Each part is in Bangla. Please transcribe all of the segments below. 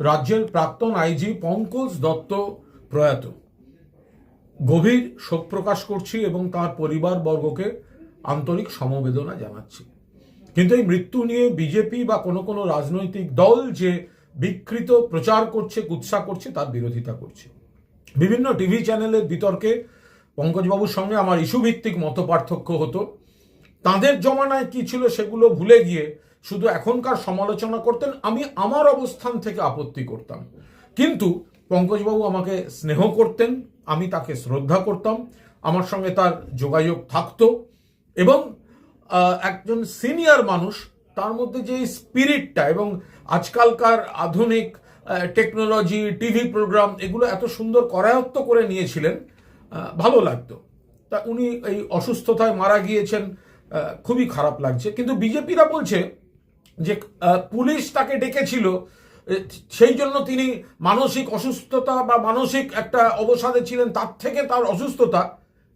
রাজ্যের প্রাক্তন আইজি পঙ্কজ দত্ত প্রয়াত। গভীর শোক প্রকাশ করছি এবং তার পরিবারবর্গকে আন্তরিক সমবেদনা জানাচ্ছি। কিন্তু এই মৃত্যু নিয়ে বিজেপি বা কোনো কোনো রাজনৈতিক দল যে বিকৃত প্রচার করছে, কুৎসা করছে, তার বিরোধিতা করছে। বিভিন্ন টিভি চ্যানেলের বিতর্কে পঙ্কজবাবুর সঙ্গে আমার ইস্যুভিত্তিক মত পার্থক্য হতো। তাদের জমানায় কি ছিল সেগুলো ভুলে গিয়ে শুধু এখনকার সমালোচনা করতেন, আমি আমার অবস্থান থেকে আপত্তি করতাম। কিন্তু পঙ্কজবাবু আমাকে স্নেহ করতেন, আমি তাকে শ্রদ্ধা করতাম, আমার সঙ্গে তার যোগাযোগ থাকতো এবং একজন সিনিয়র মানুষ, তার মধ্যে যে স্পিরিটটা এবং আজকালকার আধুনিক টেকনোলজি, টিভি প্রোগ্রাম, এগুলো এত সুন্দর করায়ত্ত করে নিয়েছিলেন ভালো লাগতো। তা উনি এই অসুস্থতায় মারা গিয়েছেন খুবই খারাপ লাগছে। কিন্তু বিজেপিরা বলছে যে পুলিশ তাকে ডেকেছিল সেই জন্য তিনি মানসিক অসুস্থতা বা মানসিক একটা অবসাদে ছিলেন, তার থেকে তার অসুস্থতা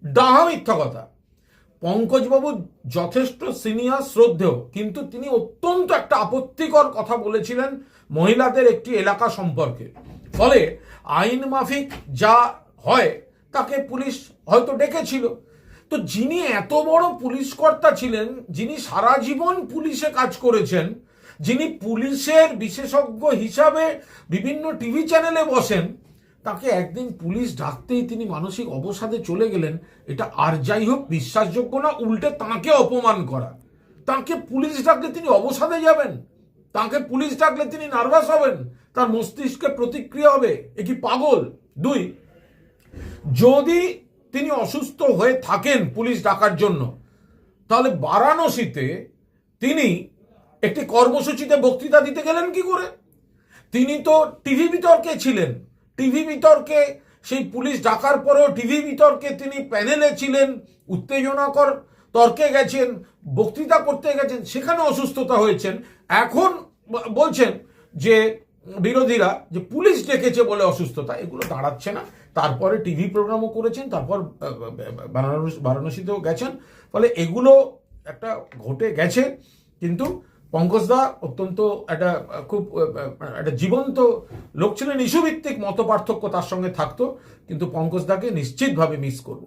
ডাহা মিথ্যা কথা। পঙ্কজবাবু যথেষ্ট সিনিয়র, শ্রদ্ধেয়, কিন্তু তিনি অত্যন্ত একটা আপত্তিকর কথা বলেছিলেন মহিলাদের একটি এলাকা সম্পর্কে। ফলে আইন মাফিক যা হয়, তাকে পুলিশ হয়তো ডেকেছিল তো যিনি এত বড় পুলিশ কর্তা ছিলেন, যিনি সারা জীবন পুলিশে কাজ করেছেন, যিনি পুলিশের বিশেষজ্ঞ হিসাবে বিভিন্ন টিভি চ্যানেলে বসেন, তাকে একদিন পুলিশ ডাকতেই তিনি মানসিক অবসাদে চলে গেলেন। এটা আর যাই হোক, বিশ্বাসযোগ্য না, উল্টে তাকে অপমান করা। তাকে পুলিশ ডাকলে তিনি অবসাদে যাবেন। তাকে পুলিশ ডাকলে তিনি নার্ভাস হবেন। তার মস্তিষ্কে প্রতিক্রিয়া হবে। এ কি পাগল? দুই, যদি তিনি অসুস্থ হয়ে থাকেন পুলিশ ডাকার জন্য। তাহলে বারাণসীতে তিনি একটি কর্মসূচিতে বক্তৃতা দিতে গেলেন কি করে? তিনি তো টিভি বিতর্কে ছিলেন। টিভি বিতর্কে, সেই পুলিশ ডাকার পরেও টিভি বিতর্কে তিনি প্যানেলে ছিলেন, উত্তেজনাকর তর্কে গেছেন, বক্তৃতা করতে গেছেন, সেখানে অসুস্থতা হয়েছেন। এখন বলছেন যে বিরোধীরা যে পুলিশ ডেকেছে বলে অসুস্থতা, এগুলো দাঁড়াচ্ছে না। তারপরে টিভি প্রোগ্রামও করেছেন, তারপর বারাণসীতেও গেছেন। ফলে এগুলো একটা ঘটে গেছে, কিন্তু পঙ্কজদা অত্যন্ত একটা, খুব একটা জীবন্ত লোক ছিলেন। ইস্যুভিত্তিক মত পার্থক্য তার সঙ্গে থাকতো, কিন্তু পঙ্কজদাকে নিশ্চিতভাবে মিস করব।